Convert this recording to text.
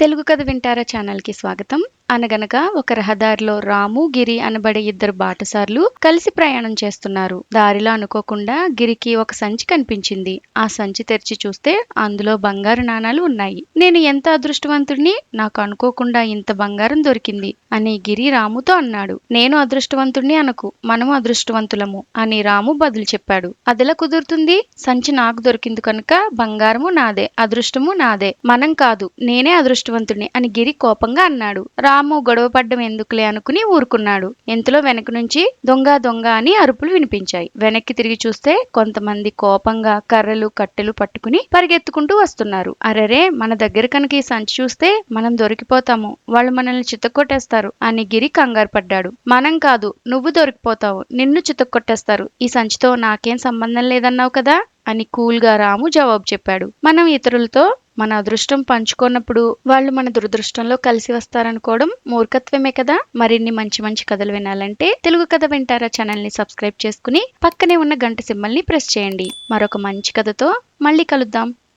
తెలుగు కథ వింటారా ఛానల్కి స్వాగతం. అనగనగా ఒక రహదారిలో రాము గిరి అనబడే ఇద్దరు బాటసార్లు కలిసి ప్రయాణం చేస్తున్నారు. దారిలో అనుకోకుండా గిరికి ఒక సంచి కనిపించింది. ఆ సంచి తెరిచి చూస్తే అందులో బంగారు నాణాలు ఉన్నాయి. నేను ఎంత అదృష్టవంతుడిని? నాకు అనుకోకుండా ఇంత బంగారం దొరికింది అని గిరి రాముతో అన్నాడు. నేను అదృష్టవంతుడిని అనకు మనము అదృష్టవంతులము అని రాము బదులు చెప్పాడు. అదెలా కుదురుతుంది? సంచి నాకు దొరికింది కనుక బంగారము నాదే అదృష్టము నాదే. మనం కాదు నేనే అదృష్టవంతుడిని అని గిరి కోపంగా అన్నాడు. రా గొడవ పడ్డం ఎందుకులే అనుకుని ఊరుకున్నాడు. ఇంతలో వెనక నుంచి దొంగ దొంగ అని అరుపులు వినిపించాయి. వెనక్కి తిరిగి చూస్తే కొంతమంది కోపంగా కర్రలు కట్టెలు పట్టుకుని పరిగెత్తుకుంటూ వస్తున్నారు. అరెరే మన దగ్గర కనుక ఈ సంచి చూస్తే మనం దొరికిపోతాము. వాళ్ళు మనల్ని చిత్తకొట్టేస్తారు అని గిరి కంగారు పడ్డాడు. మనం కాదు నువ్వు దొరికిపోతావు. నిన్ను చితక్కొట్టేస్తారు. ఈ సంచితో నాకేం సంబంధం లేదన్నావు కదా? అని కూల్గా రాము జవాబు చెప్పాడు. మనం ఇతరులతో మన అదృష్టం పంచుకున్నప్పుడు వాళ్ళు మన దురదృష్టంలో కలిసి వస్తారనుకోవడం మూర్ఖత్వమే కదా? మరిన్ని మంచి మంచి కథలు వినాలంటే తెలుగు కథ వింటారా ఛానల్ని సబ్స్క్రైబ్ చేసుకుని పక్కనే ఉన్న గంట సింబల్ని ప్రెస్ చేయండి. మరొక మంచి కథతో మళ్ళీ కలుద్దాం.